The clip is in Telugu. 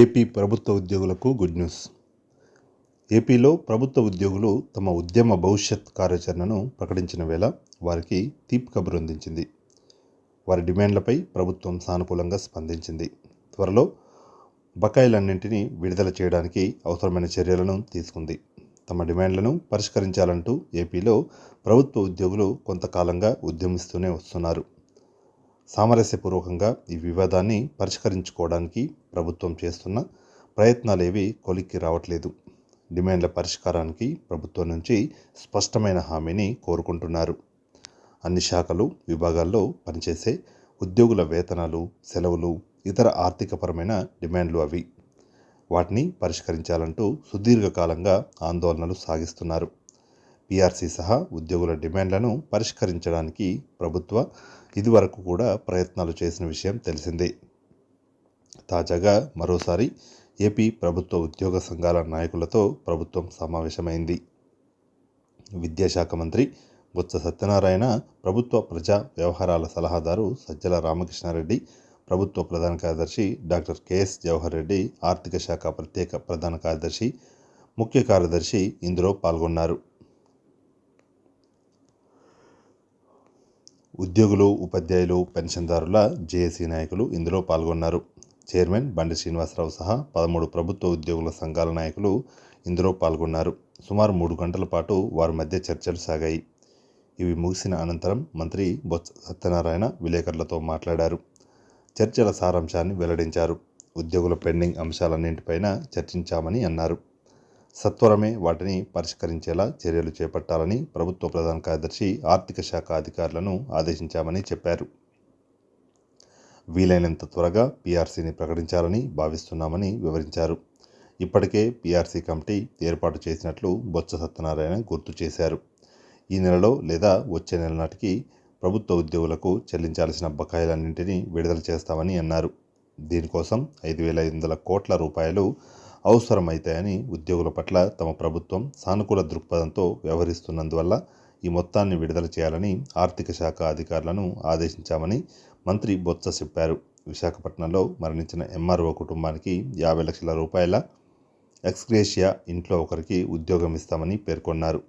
ఏపీ ప్రభుత్వ ఉద్యోగులకు గుడ్ న్యూస్. ఏపీలో ప్రభుత్వ ఉద్యోగులు తమ ఉద్యమ భవిష్యత్ కార్యాచరణను ప్రకటించిన వేళ వారికి తీపి కబురు అందించింది. వారి డిమాండ్లపై ప్రభుత్వం సానుకూలంగా స్పందించింది. త్వరలో బకాయిలన్నింటినీ విడుదల చేయడానికి అవసరమైన చర్యలను తీసుకుంది. తమ డిమాండ్లను పరిష్కరించాలంటూ ఏపీలో ప్రభుత్వ ఉద్యోగులు కొంతకాలంగా ఉద్యమిస్తూనే వస్తున్నారు. సామరస్యపూర్వకంగా ఈ వివాదాన్ని పరిష్కరించుకోవడానికి ప్రభుత్వం చేస్తున్న ప్రయత్నాలేవి కొలిక్కి రావట్లేదు. డిమాండ్ల పరిష్కారానికి ప్రభుత్వం నుంచి స్పష్టమైన హామీని కోరుకుంటున్నారు. అన్ని శాఖలు విభాగాల్లో పనిచేసే ఉద్యోగుల వేతనాలు సెలవులు ఇతర ఆర్థికపరమైన డిమాండ్లు అవి. వాటిని పరిష్కరించాలంటూ సుదీర్ఘకాలంగా ఆందోళనలు సాగిస్తున్నారు. పీఆర్సీ సహా ఉద్యోగుల డిమాండ్లను పరిష్కరించడానికి ప్రభుత్వ ఇదివరకు కూడా ప్రయత్నాలు చేసిన విషయం తెలిసిందే. తాజాగా మరోసారి ఏపీ ప్రభుత్వ ఉద్యోగ సంఘాల నాయకులతో ప్రభుత్వం సమావేశమైంది. విద్యాశాఖ మంత్రి బొత్స సత్యనారాయణ ప్రభుత్వ ప్రజా వ్యవహారాల సలహాదారు సజ్జల రామకృష్ణారెడ్డి ప్రభుత్వ ప్రధాన కార్యదర్శి డాక్టర్ కెఎస్ జవహర్ రెడ్డి ఆర్థిక శాఖ ప్రత్యేక ప్రధాన కార్యదర్శి ముఖ్య కార్యదర్శి ఇందులో పాల్గొన్నారు. ఉద్యోగులు ఉపాధ్యాయులు పెన్షన్దారుల జేఏసీ నాయకులు ఇందులో పాల్గొన్నారు. చైర్మన్ బండి శ్రీనివాసరావు సహా పదమూడు ప్రభుత్వ ఉద్యోగుల సంఘాల నాయకులు ఇందులో పాల్గొన్నారు. సుమారు మూడు గంటల పాటు వారి మధ్య చర్చలు సాగాయి. ఇవి ముగిసిన అనంతరం మంత్రి బొత్స సత్యనారాయణ విలేకరులతో మాట్లాడారు. చర్చల సారాంశాన్ని వెల్లడించారు. ఉద్యోగుల పెండింగ్ అంశాలన్నింటిపైన చర్చించామని అన్నారు. సత్వరమే వాటిని పరిష్కరించేలా చర్యలు చేపట్టాలని ప్రభుత్వ ప్రధాన కార్యదర్శి ఆర్థిక శాఖ అధికారులను ఆదేశించామని చెప్పారు. వీలైనంత త్వరగా పీఆర్సీని ప్రకటించాలని భావిస్తున్నామని వివరించారు. ఇప్పటికే పీఆర్సీ కమిటీ ఏర్పాటు చేసినట్లు బొత్స సత్యనారాయణ గుర్తు చేశారు. ఈ నెలలో లేదా వచ్చే నెల నాటికి ప్రభుత్వ ఉద్యోగులకు చెల్లించాల్సిన బకాయిలన్నింటినీ విడుదల చేస్తామని అన్నారు. దీనికోసం ఐదు వేల ఐదు వందల కోట్ల రూపాయలు అవసరమవుతాయని ఉద్యోగుల పట్ల తమ ప్రభుత్వం సానుకూల దృక్పథంతో వ్యవహరిస్తున్నందువల్ల ఈ మొత్తాన్ని విడుదల చేయాలని ఆర్థిక శాఖ అధికారులను ఆదేశించామని మంత్రి బొత్స చెప్పారు. విశాఖపట్నంలో మరణించిన ఎంఆర్ఓ కుటుంబానికి యాభై లక్షల రూపాయల ఎక్స్గ్రేషియా ఇంట్లో ఒకరికి ఉద్యోగం ఇస్తామని పేర్కొన్నారు.